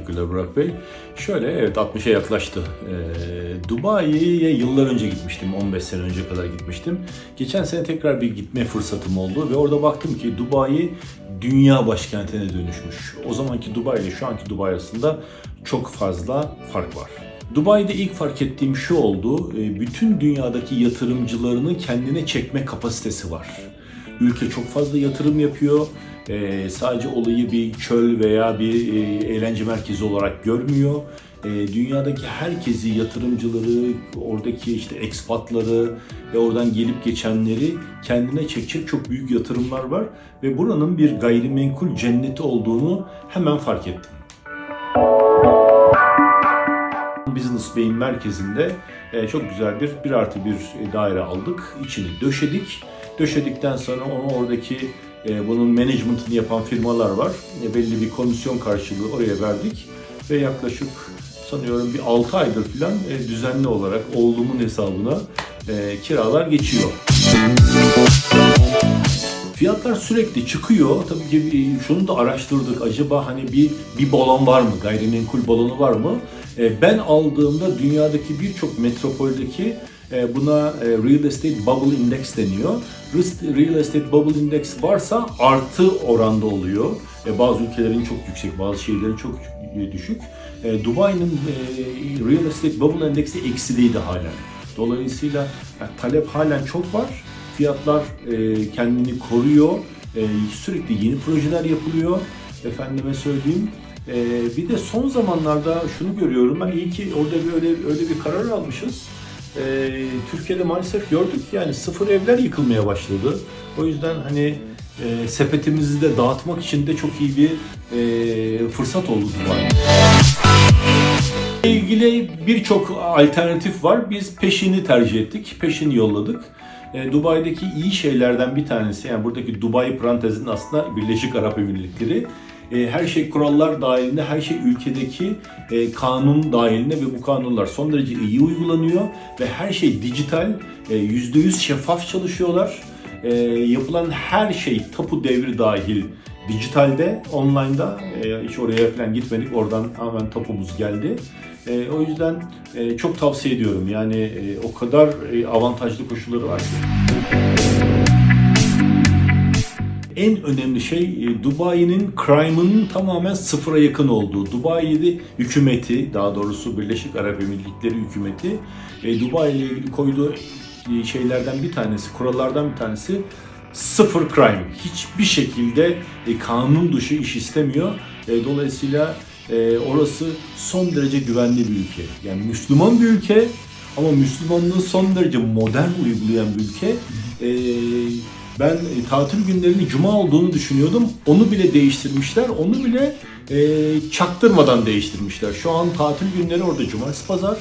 teşekkürler Burak Bey. Şöyle evet 60'a yaklaştı. Ee, Dubai'ye yıllar önce gitmiştim. 15 sene önce kadar gitmiştim. Geçen sene tekrar bir gitme fırsatım oldu ve orada baktım ki Dubai dünya başkentine dönüşmüş. O zamanki Dubai ile şu anki Dubai arasında çok fazla fark var. Dubai'de ilk fark ettiğim şu oldu. e, Bütün dünyadaki yatırımcılarını kendine çekme kapasitesi var. Ülke çok fazla yatırım yapıyor. Ee, sadece olayı bir çöl veya bir e, eğlence merkezi olarak görmüyor. Ee, dünyadaki herkesi, yatırımcıları, oradaki işte ekspatları ve oradan gelip geçenleri kendine çekecek çok büyük yatırımlar var. Ve buranın bir gayrimenkul cenneti olduğunu hemen fark ettim. Business Bay'in merkezinde e, çok güzel bir 1 artı 1 daire aldık. İçini döşedik. Döşedikten sonra onu oradaki e, bunun management'ını yapan firmalar var. E, belli bir komisyon karşılığı oraya verdik. Ve yaklaşık sanıyorum bir 6 aydır falan e, düzenli olarak oğlumun hesabına e, kiralar geçiyor. Fiyatlar sürekli çıkıyor. Tabii ki şunu da araştırdık. Acaba hani bir bir balon var mı? Gayrimenkul balonu var mı? E, Ben aldığımda dünyadaki birçok metropoldeki buna e, Real Estate Bubble Index deniyor. Real Estate Bubble Index varsa artı oranda oluyor. E, Bazı ülkelerin çok yüksek, bazı şehirlerin çok e, düşük. E, Dubai'nin e, Real Estate Bubble Index'i eksideydi halen. Dolayısıyla talep halen çok var. Fiyatlar e, kendini koruyor. E, sürekli yeni projeler yapılıyor. Efendime söyleyeyim. E, bir de son zamanlarda şunu görüyorum. Ben iyi ki orada böyle öyle bir karar almışız. E, Türkiye'de maalesef gördük yani sıfır evler yıkılmaya başladı. O yüzden hani e, sepetimizi de dağıtmak için de çok iyi bir e, fırsat oldu Dubai. ilgili birçok alternatif var. Biz peşini tercih ettik. Peşini yolladık. E, Dubai'deki iyi şeylerden bir tanesi, yani buradaki Dubai parantezinin aslında Birleşik Arap Emirlikleri. E, her şey kurallar dahilinde, her şey ülkedeki e, kanun dahilinde ve bu kanunlar son derece iyi uygulanıyor ve her şey dijital, e, %100 şeffaf çalışıyorlar. E, yapılan her şey tapu devri dahil dijitalde, online'da e, hiç oraya falan gitmedik. Oradan hemen tapumuz geldi. E, o yüzden e, çok tavsiye ediyorum. Yani e, o kadar e, avantajlı koşulları var ki. En önemli şey e, Dubai'nin crime'ın tamamen sıfıra yakın olduğu. Dubai'de hükümeti, daha doğrusu Birleşik Arap Emirlikleri hükümeti Dubai ile ilgili koyduğu e, şeylerden bir tanesi, kurallardan bir tanesi sıfır crime. Hiçbir şekilde e, kanun dışı iş istemiyor. Dolayısıyla orası son derece güvenli bir ülke. Yani Müslüman bir ülke ama Müslümanlığı son derece modern uygulayan bir ülke. E, ben e, tatil günlerinin cuma olduğunu düşünüyordum. Onu bile değiştirmişler. Onu bile e, çaktırmadan değiştirmişler. Şu an tatil günleri orada cumartesi pazar.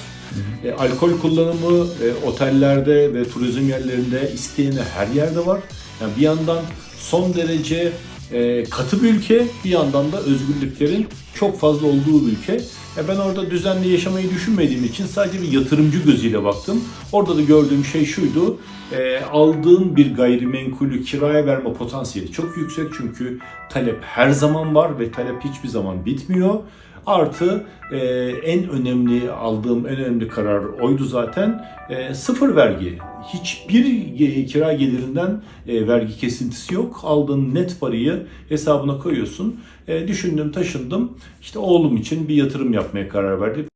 E, alkol kullanımı e, otellerde ve turizm yerlerinde isteyene her yerde var. Yani bir yandan son derece e, katı bir ülke, bir yandan da özgürlüklerin çok fazla olduğu bir ülke. E, ben orada düzenli yaşamayı düşünmediğim için sadece bir yatırımcı gözüyle baktım. Orada da gördüğüm şey şuydu, e, aldığın bir gayrimenkulü kiraya verme potansiyeli çok yüksek çünkü talep her zaman var ve talep hiçbir zaman bitmiyor. Artı e, en önemli aldığım en önemli karar oydu zaten e, sıfır vergi. Hiçbir kira gelirinden e, vergi kesintisi yok. Aldığın net parayı hesabına koyuyorsun. E, düşündüm, taşındım. İşte oğlum için bir yatırım yapmaya karar verdik.